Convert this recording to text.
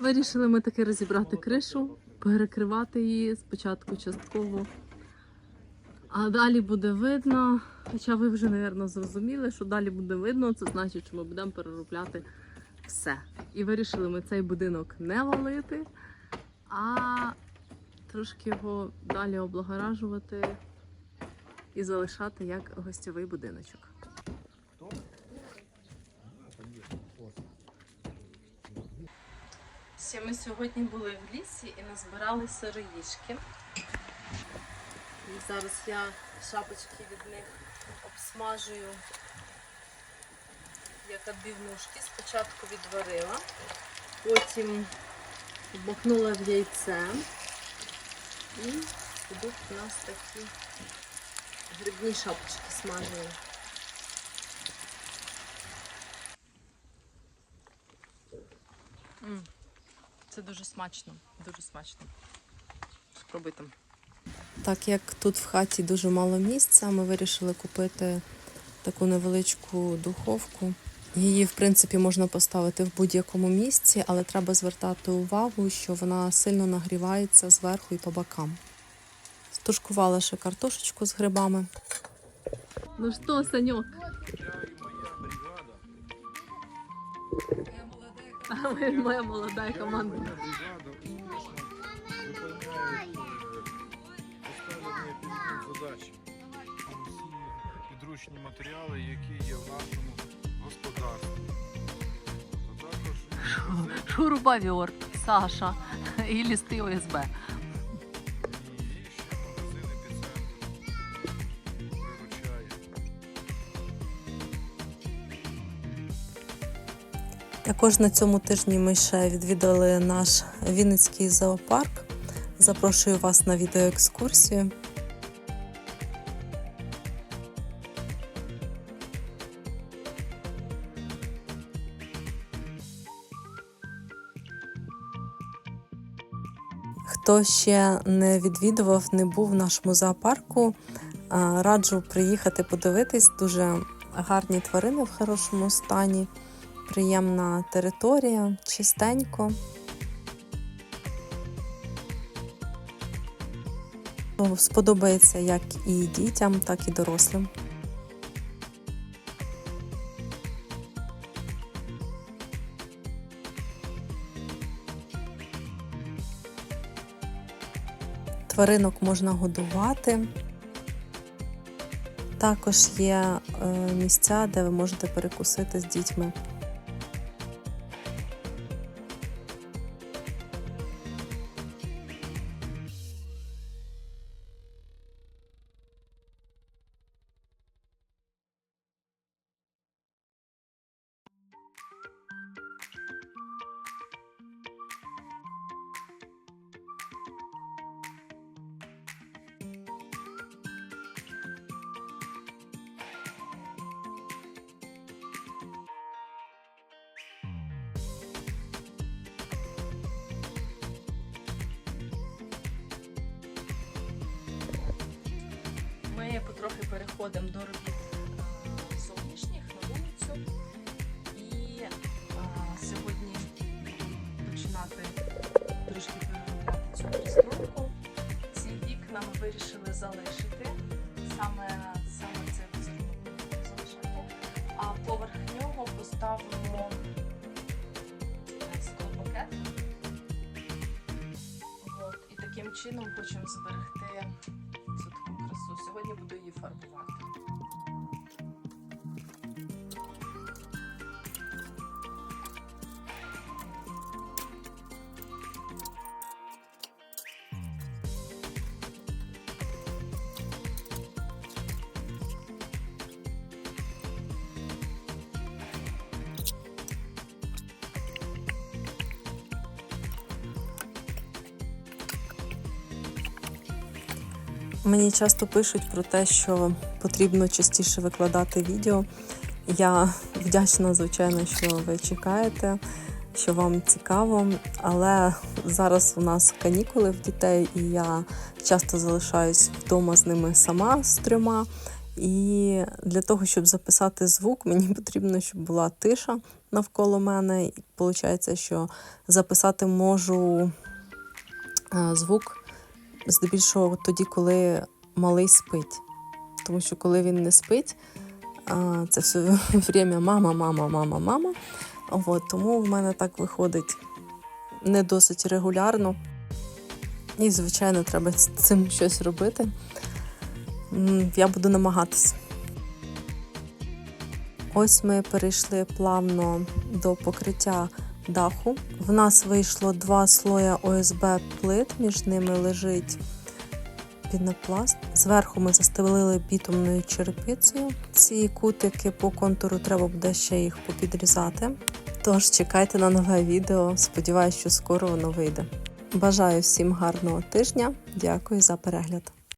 Вирішили ми таки розібрати кришу, перекривати її спочатку частково. А далі буде видно. Хоча ви вже, мабуть, зрозуміли, що далі буде видно, це значить, що ми будемо переробляти все. І вирішили ми цей будинок не валити, а трошки його далі облагоражувати і залишати як гостьовий будиночок. Ще ми сьогодні були в лісі і назбирали сироїшки. Зараз я шапочки від них обсмажую як відбивнушки. Спочатку відварила, потім обмакнула в яйце. І будуть у нас такі грибні шапочки смажені. М, Це дуже смачно, дуже смачно. Спробуйте. Так як тут в хаті дуже мало місця, ми вирішили купити таку невеличку духовку. Її, в принципі, можна поставити в будь-якому місці, але треба звертати увагу, що вона сильно нагрівається зверху і по бокам. Стушкувала ще картошечку з грибами. Ну що, Саньок? А ви моя молода команда. Задачі. Підручні матеріали, які є в нашому господарстві. Шурубавер, Саша і лісти ОСБ. Також на цьому тижні ми ще відвідали наш Вінницький зоопарк. Запрошую вас на відеоекскурсію. Хто ще не відвідував, не був в нашому зоопарку, раджу приїхати подивитись. Дуже гарні тварини в хорошому стані приємна територія, чистенько. Ну, Сподобається як і дітям, так і дорослим. Тваринок можна годувати. Також є е, місця, де ви можете перекусити з дітьми. Ми потрохи переходимо до робіт зовнішніх на вулицю. І е, сьогодні починати трішки переробляти цю пристройку. Ці вікна ми вирішили залишити. Саме, саме візерунок залишати. А поверх нього поставимо склопакет. І таким чином хочемо зберегти цю. Сьогодні буду її фарбувати. Мені часто пишуть про те, що потрібно частіше викладати відео. Я вдячна, звичайно, що ви чекаєте, що вам цікаво. Але зараз у нас канікули в дітей, і я часто залишаюсь вдома з ними сама з трьома. І для того, щоб записати звук, мені потрібно, щоб була тиша навколо мене. І виходить, що записати можу е, звук здебільшого тоді, коли малий спить. Тому що коли він не спить, це все время мама, мама, мама, мама. От, тому в мене так виходить не досить регулярно. І, звичайно, треба з цим щось робити. Я буду намагатись. Ось ми перейшли плавно до покриття даху. В нас вийшло два слоя ОСБ плит, між ними лежить пінопласт. Зверху ми застелили бітумною черепицею. Ці кутики по контуру треба буде ще їх попідрізати. Тож чекайте на нове відео. Сподіваюсь, що скоро воно вийде. Бажаю всім гарного тижня. Дякую за перегляд.